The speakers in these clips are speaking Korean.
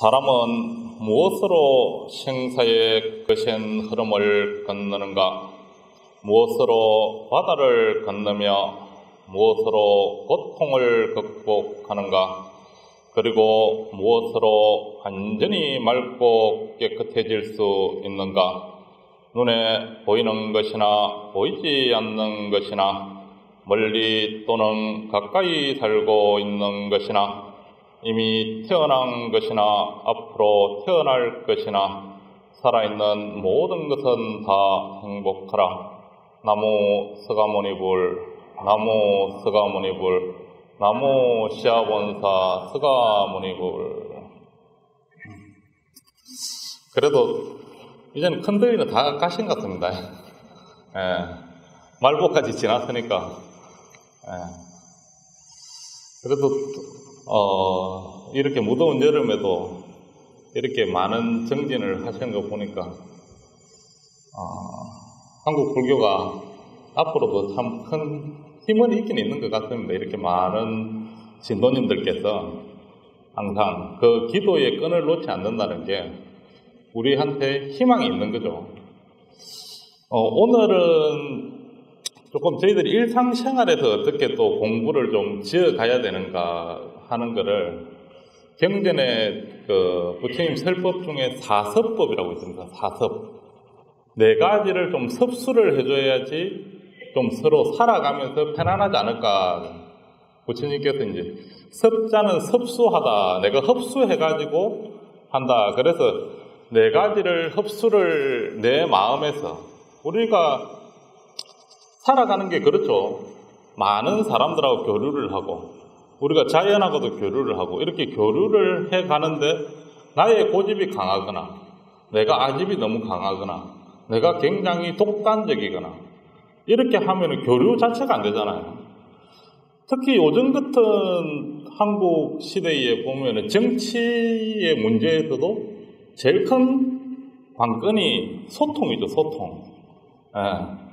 사람은 무엇으로 생사의 거센 흐름을 건너는가? 무엇으로 바다를 건너며 무엇으로 고통을 극복하는가? 그리고 무엇으로 완전히 맑고 깨끗해질 수 있는가? 눈에 보이는 것이나 보이지 않는 것이나 멀리 또는 가까이 살고 있는 것이나 이미 태어난 것이나 앞으로 태어날 것이나 살아있는 모든 것은 다 행복하라. 나무 서가모니불, 나무 서가모니불, 나무 시아본사 서가모니불. 그래도 이제는 큰더위는 다 가신 것 같습니다. 예. 말복까지 지났으니까. 예. 그래도 어, 이렇게 무더운 여름에도 이렇게 많은 정진을 하시는 거 보니까 어, 한국 불교가 앞으로도 참 큰 힘은 있긴 있는 것 같습니다. 이렇게 많은 신도님들께서 항상 그 기도의 끈을 놓지 않는다는 게 우리한테 희망이 있는 거죠. 어, 오늘은 조금 저희들이 일상생활에서 어떻게 또 공부를 좀 지어가야 되는가 하는 거를 경전의 그 부처님 설법 중에 사섭법이라고 있습니다. 사섭. 네 가지를 좀 섭수를 해줘야지 좀 서로 살아가면서 편안하지 않을까. 부처님께서 이제 섭자는 섭수하다. 내가 흡수해가지고 한다. 그래서 네 가지를 흡수를 내 마음에서 우리가 살아가는 게 그렇죠. 많은 사람들하고 교류를 하고 우리가 자연하고도 교류를 하고 이렇게 교류를 해 가는데 나의 고집이 강하거나 내가 아집이 너무 강하거나 내가 굉장히 독단적이거나 이렇게 하면 교류 자체가 안 되잖아요. 특히 요즘 같은 한국 시대에 보면 정치의 문제에서도 제일 큰 관건이 소통이죠, 소통. 예.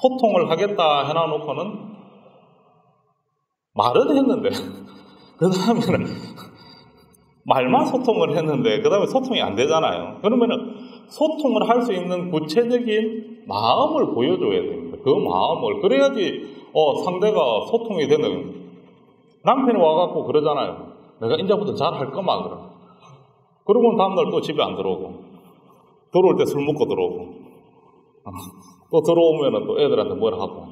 소통을 하겠다 해놔놓고는 말은 했는데, 그 다음에는 말만 소통을 했는데, 그 다음에 소통이 안 되잖아요. 그러면은 소통을 할 수 있는 구체적인 마음을 보여줘야 됩니다. 그 마음을. 그래야지, 어, 상대가 소통이 되는. 남편이 와갖고 그러잖아요. 내가 이제부터 잘 할 거만, 그럼. 그러고 다음날 또 집에 안 들어오고. 들어올 때 술 먹고 들어오고. 어. 또 들어오면은 또 애들한테 뭐라 하고.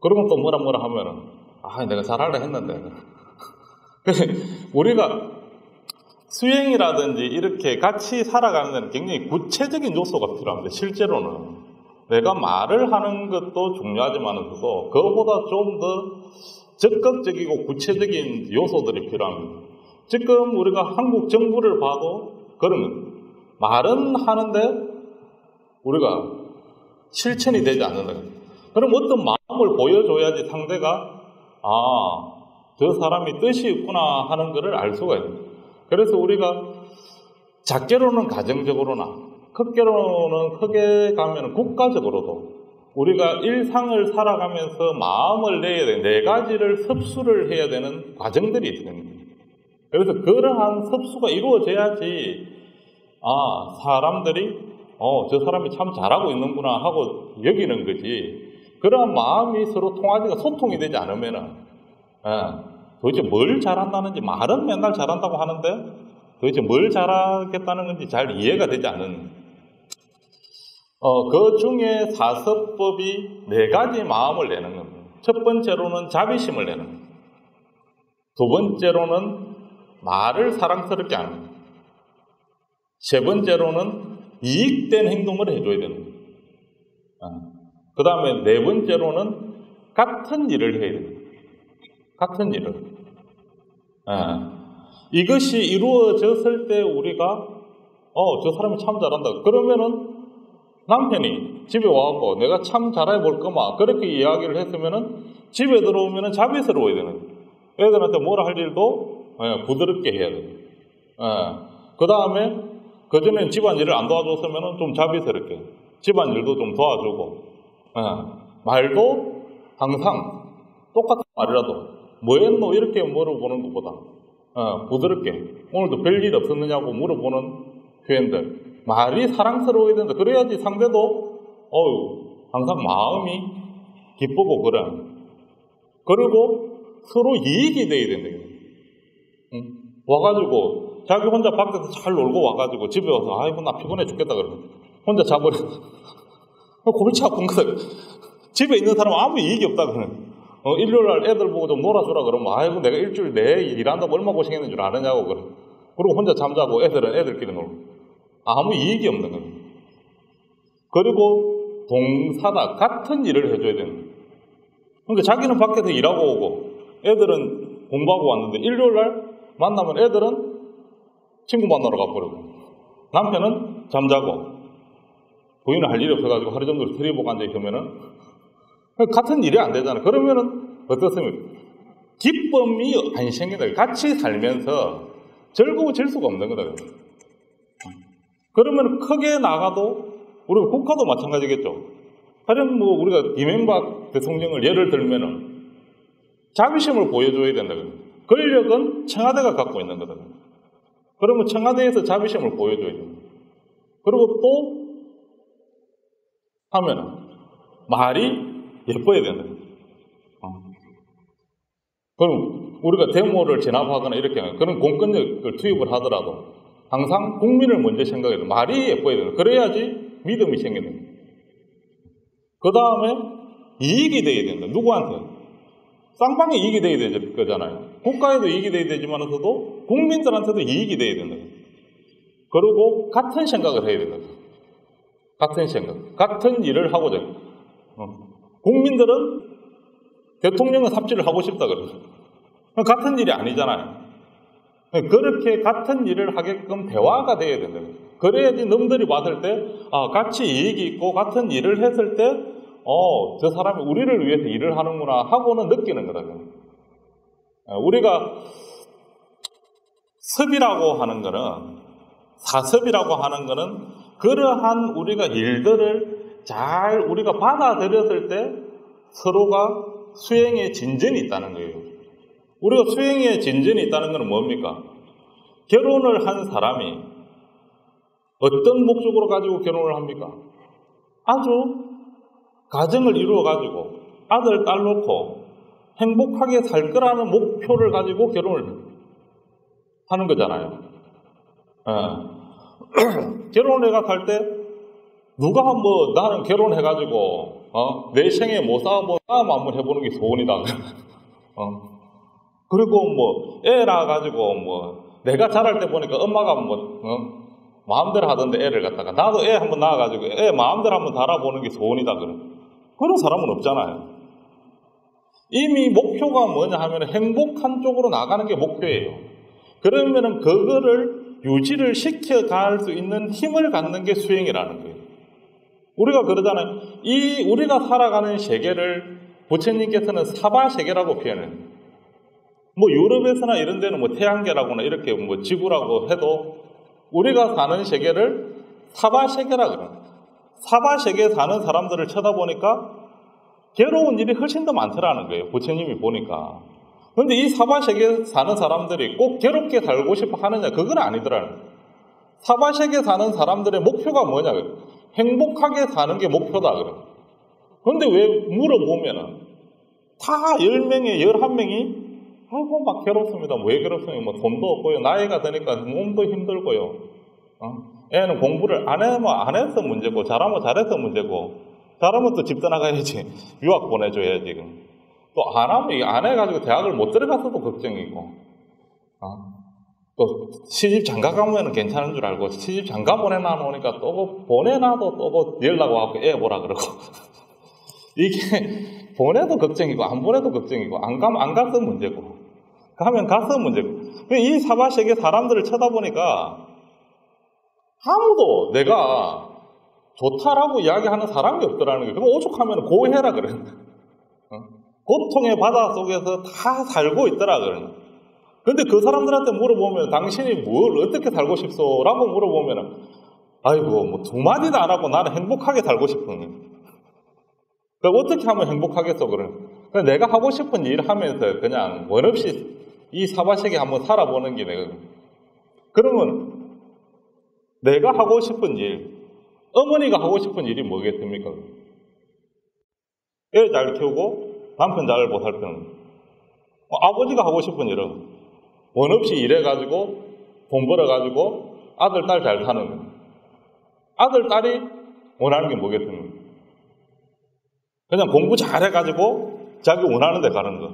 그러면 또 뭐라 뭐라 하면은, 아, 내가 잘하려 했는데. 그래서 우리가 수행이라든지 이렇게 같이 살아가는 굉장히 구체적인 요소가 필요합니다. 실제로는. 내가 말을 하는 것도 중요하지만서도 그것보다 좀 더 적극적이고 구체적인 요소들이 필요합니다. 지금 우리가 한국 정부를 봐도 그런 말은 하는데 우리가 실천이 되지 않는다. 그럼 어떤 마음을 보여줘야지 상대가 아, 저 사람이 뜻이 있구나 하는 것을 알 수가 있는 그래서 우리가 작게로는 가정적으로나 크게로는 크게 가면 국가적으로도 우리가 일상을 살아가면서 마음을 내야 되는 네 가지를 섭수를 해야 되는 과정들이 있습니다. 그래서 그러한 섭수가 이루어져야지 아 사람들이 어, 저 사람이 참 잘하고 있는구나 하고 여기는 거지. 그러한 마음이 서로 통하지가 소통이 되지 않으면은, 예, 도대체 뭘 잘한다는지 말은 맨날 잘한다고 하는데 도대체 뭘 잘하겠다는 건지 잘 이해가 되지 않은. 어, 그 중에 사서법이 네 가지 마음을 내는 겁니다. 첫 번째로는 자비심을 내는 겁니다. 두 번째로는 말을 사랑스럽게 하는 겁니다. 세 번째로는 이익된 행동을 해줘야 되는 거예요. 아. 그 다음에 네 번째로는 같은 일을 해야 됩니다. 같은 일을. 아. 이것이 이루어졌을 때 우리가 어, 저 사람이 참 잘한다. 그러면은 남편이 집에 와갖고 내가 참 잘해 볼 거마. 그렇게 이야기를 했으면은 집에 들어오면은 자비스러워야 되는 거예요. 애들한테 뭐라 할 일도 예, 부드럽게 해야 돼요. 예. 그 다음에 그전엔 집안일을 안 도와줬으면 좀 자비스럽게 집안일도 좀 도와주고 예. 말도 항상 똑같은 말이라도 뭐 했노 이렇게 물어보는 것보다 어, 부드럽게 오늘도 별일 없었느냐고 물어보는 표현들 말이 사랑스러워야 된다. 그래야지 상대도 어유 항상 마음이 기쁘고 그래. 그리고 서로 이익이 돼야 된다. 응? 와가지고 자기 혼자 밖에서 잘 놀고 와가지고 집에 와서 아이고 나 피곤해 죽겠다 그러면 혼자 자버려. 골치 아픈 거다. 집에 있는 사람은 아무 이익이 없다 그러면. 어, 일요일 날 애들 보고 좀 놀아주라 그러면 아이고 내가 일주일 내에 일한다고 얼마 고생했는 줄 아느냐고 그래. 그리고 혼자 잠자고 애들은 애들끼리 놀고. 아무 이익이 없는 거예요. 그리고 동사다 같은 일을 해줘야 되는 거예요. 그러니까 자기는 밖에서 일하고 오고 애들은 공부하고 왔는데 일요일 날 만나면 애들은 친구 만나러 가버리고 남편은 잠자고 부인은 할 일이 없어가지고 하루 종일 테레비 보고 앉아있으면은 같은 일이 안 되잖아. 그러면은 어떻습니까? 기쁨이 안 생긴다. 같이 살면서 즐거워질 수가 없는 거다. 그러면 크게 나가도 우리가 국가도 마찬가지겠죠. 하여튼 뭐 우리가 이명박 대통령을 예를 들면은 자비심을 보여줘야 된다. 권력은 청와대가 갖고 있는 거다. 그러면 청와대에서 자비심을 보여줘야 된다. 그리고 또 하면은 말이 예뻐야 된다. 어. 그럼 우리가 데모를 진압하거나 이렇게 하면 그런 공권력을 투입을 하더라도 항상 국민을 먼저 생각해야 돼. 말이 예뻐야 된다. 그래야지 믿음이 생기는 그 다음에 이익이 돼야 된다. 누구한테? 쌍방에 이익이 돼야 될 거잖아요. 국가에도 이익이 돼야 되지만서도 국민들한테도 이익이 돼야 된다. 그리고 같은 생각을 해야 된다. 같은 생각. 같은 일을 하고자. 어. 국민들은 대통령은 삽질을 하고 싶다 그러죠. 같은 일이 아니잖아요. 그렇게 같은 일을 하게끔 대화가 돼야 된다. 그래야지 놈들이 봤을 때, 아, 같이 이익이 있고 같은 일을 했을 때, 어, 저 사람이 우리를 위해서 일을 하는구나 하고는 느끼는 거다. 어, 우리가 섭이라고 하는 거는, 사섭이라고 하는 거는 그러한 우리가 일들을 잘 우리가 받아들였을 때 서로가 수행에 진전이 있다는 거예요. 우리가 수행에 진전이 있다는 것은 뭡니까? 결혼을 한 사람이 어떤 목적으로 가지고 결혼을 합니까? 아주 가정을 이루어 가지고 아들, 딸 놓고 행복하게 살 거라는 목표를 가지고 결혼을 하는 거잖아요. 어. 결혼해가 갈때 누가 뭐 나는 결혼해가지고 어? 내 생에 뭐 싸움 싸움 한번 해보는 게 소원이다. 어? 그리고 뭐 애 낳아가지고 뭐 내가 자랄 때 보니까 엄마가 뭐 어? 마음대로 하던데 애를 갖다가 나도 애 한번 낳아가지고 애 마음대로 한번 달아보는 게 소원이다. 그런 그런 사람은 없잖아요. 이미 목표가 뭐냐 하면 행복한 쪽으로 나가는 게 목표예요. 그러면은 그거를 유지를 시켜갈 수 있는 힘을 갖는 게 수행이라는 거예요. 우리가 그러잖아요. 이 우리가 살아가는 세계를 부처님께서는 사바 세계라고 표현해요. 뭐 유럽에서나 이런 데는 뭐 태양계라고나 이렇게 뭐 지구라고 해도 우리가 사는 세계를 사바 세계라 그래요. 사바 세계에 사는 사람들을 쳐다보니까 괴로운 일이 훨씬 더 많더라는 거예요. 부처님이 보니까. 그런데 이 사바 세계에 사는 사람들이 꼭 괴롭게 살고 싶어 하느냐? 그건 아니더라는 거예요. 사바 세계에 사는 사람들의 목표가 뭐냐? 행복하게 사는 게 목표다 그래. 그런데 왜 물어보면은 다 10명에 11명이 아이고 막 괴롭습니다. 왜 괴롭습니까? 뭐 돈도 없고요. 나이가 드니까 몸도 힘들고요. 어? 애는 공부를 안 해면 안 해서 문제고 잘하면 잘해서 문제고 잘하면 또 집 떠나가야지. 유학 보내줘야 지금. 또 안 하면 안 해가지고 대학을 못 들어가서도 걱정이고. 어? 또 시집 장가 가면 괜찮은 줄 알고 시집 장가 보내놔 놓으니까 또 보내놔도 또 연락 와갖고 애 보라 그러고 이게 보내도 걱정이고 안 보내도 걱정이고 안 가면 안 가서 문제고 가면 가서 문제고 이 사바세계 사람들을 쳐다보니까 아무도 내가 좋다라고 이야기하는 사람이 없더라는 거예요. 그럼 오죽하면 고해라 그래. 어? 고통의 바다 속에서 다 살고 있더라 그래. 근데 그 사람들한테 물어보면 당신이 뭘 어떻게 살고 싶소? 라고 물어보면 아이고 뭐 두 마디도 안 하고 나는 행복하게 살고 싶은 그러니까 어떻게 하면 행복하겠어 그러니까 내가 하고 싶은 일 하면서 그냥 원 없이 이 사바세계 한번 살아보는 게 내가. 그러면 내가 하고 싶은 일, 어머니가 하고 싶은 일이 뭐겠습니까? 애 잘 키우고 남편 잘 보살피는 거. 아버지가 하고 싶은 일은 원 없이 일해가지고 돈 벌어가지고 아들, 딸 잘 사는 거. 아들, 딸이 원하는 게 뭐겠습니까? 그냥 공부 잘해가지고 자기 원하는 데 가는 거.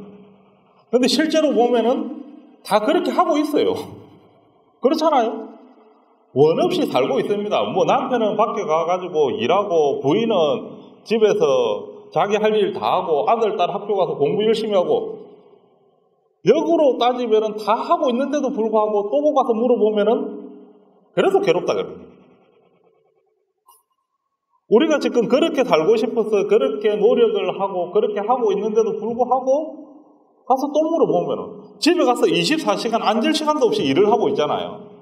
근데 실제로 보면은 다 그렇게 하고 있어요. 그렇잖아요? 원 없이 살고 있습니다. 뭐 남편은 밖에 가가지고 일하고 부인은 집에서 자기 할 일 다 하고 아들, 딸 학교 가서 공부 열심히 하고 역으로 따지면은 다 하고 있는데도 불구하고 또 가서 물어보면은 그래서 괴롭다 그래요. 우리가 지금 그렇게 살고 싶어서 그렇게 노력을 하고 그렇게 하고 있는데도 불구하고 가서 또 물어보면은 집에 가서 24시간 앉을 시간도 없이 일을 하고 있잖아요.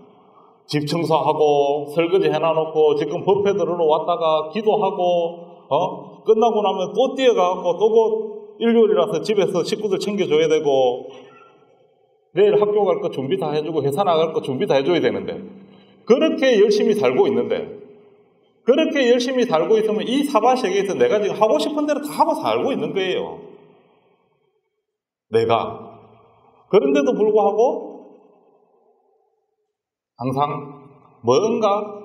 집 청소하고 설거지 해놔놓고 지금 법회 들으러 왔다가 기도하고 어 끝나고 나면 또 뛰어가고 또곧 일요일이라서 집에서 식구들 챙겨줘야 되고 내일 학교 갈 거 준비 다 해주고 회사 나갈 거 준비 다 해줘야 되는데 그렇게 열심히 살고 있는데 그렇게 열심히 살고 있으면 이 사바 세계에서 내가 지금 하고 싶은 대로 다 하고 살고 있는 거예요. 내가. 그런데도 불구하고 항상 뭔가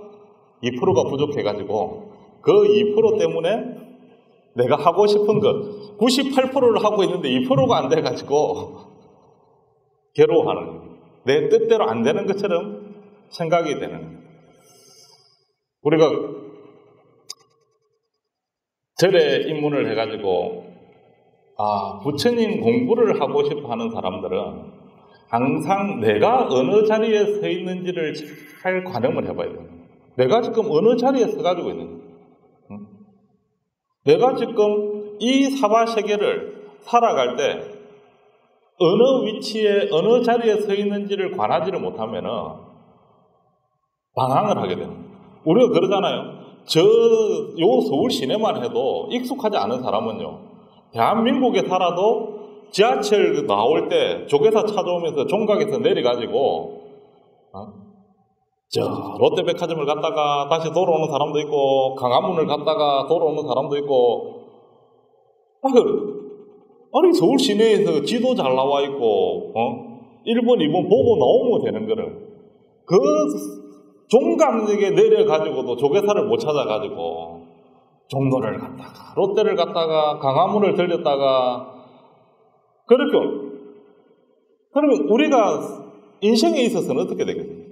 2%가 부족해가지고 그 2% 때문에 내가 하고 싶은 것 98%를 하고 있는데 2%가 안 돼가지고 괴로워하는. 내 뜻대로 안 되는 것처럼 생각이 되는. 우리가 절에 입문을 해가지고 아 부처님 공부를 하고 싶어 하는 사람들은 항상 내가 어느 자리에 서 있는지를 잘 관음을 해봐야 돼요. 내가 지금 어느 자리에 서가지고 있는지. 응? 내가 지금 이 사바 세계를 살아갈 때 어느 위치에 어느 자리에 서 있는지를 관하지를 못하면은 방황을 하게 돼요. 우리가 그러잖아요. 저, 요 서울 시내만 해도 익숙하지 않은 사람은요, 대한민국에 살아도 지하철 나올 때 조개사 찾아오면서 종각에서 내려가지고, 어? 저 롯데백화점을 갔다가 다시 돌아오는 사람도 있고, 강화문을 갔다가 돌아오는 사람도 있고, 아, 아니, 서울 시내에서 지도 잘 나와 있고, 어? 1번, 2번 보고 나오면 되는 거를. 그 종강역에 내려가지고도 조개사를 못 찾아가지고 종로를 갔다가 롯데를 갔다가 강화문을 들렸다가 그렇게 그러면 우리가 인생에 있어서는 어떻게 되겠습니까?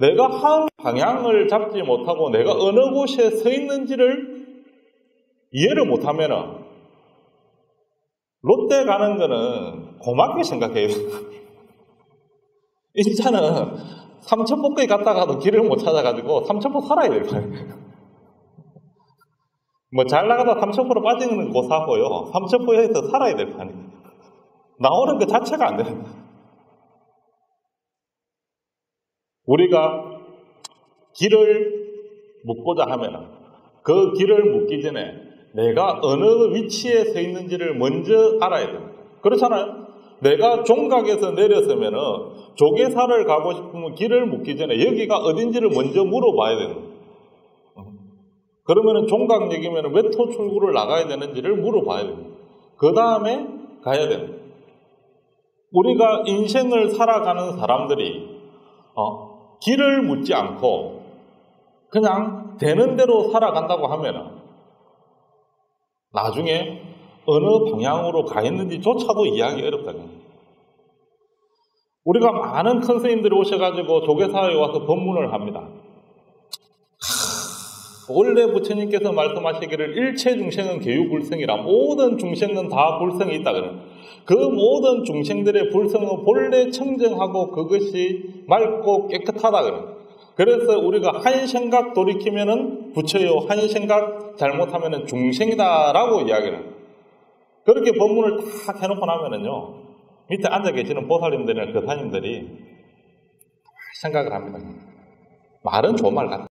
내가 한 방향을 잡지 못하고 내가 어느 곳에 서 있는지를 이해를 못하면 롯데 가는 거는 고맙게 생각해요. 인자는 삼천포까지 갔다가도 길을 못 찾아가지고 삼천포 살아야 될거 아니에요. 뭐잘 나가다 삼천포로 빠지는 거 사고요. 삼천포에서 살아야 될거 아니에요. 나오는 그 자체가 안 되는 거예요. 우리가 길을 묻고자 하면 그 길을 묻기 전에 내가 어느 위치에 서 있는지를 먼저 알아야 됩니다. 그렇잖아요? 내가 종각에서 내렸으면은 조개사를 가고 싶으면 길을 묻기 전에 여기가 어딘지를 먼저 물어봐야 되는 거예요. 그러면은 종각역이면 몇호 출구를 나가야 되는지를 물어봐야 됩니다. 그 다음에 가야 됩니다. 우리가 인생을 살아가는 사람들이 어, 길을 묻지 않고 그냥 되는 대로 살아간다고 하면 나중에 어느 방향으로 가 있는지조차도 이해하기 어렵다. 우리가 많은 컨스님들이 오셔가지고 조계사에 와서 법문을 합니다. 원래 부처님께서 말씀하시기를 일체 중생은 개유불성이라 모든 중생은 다 불성이 있다 그는 그 모든 중생들의 불성은 본래 청정하고 그것이 맑고 깨끗하다 그는 그래서 우리가 한 생각 돌이키면은 부처요 한 생각 잘못하면은 중생이다라고 이야기는 그렇게 법문을 딱 해놓고 나면은요, 밑에 앉아 계시는 보살님들이나 교사님들이 생각을 합니다. 말은 좋은 말 같아.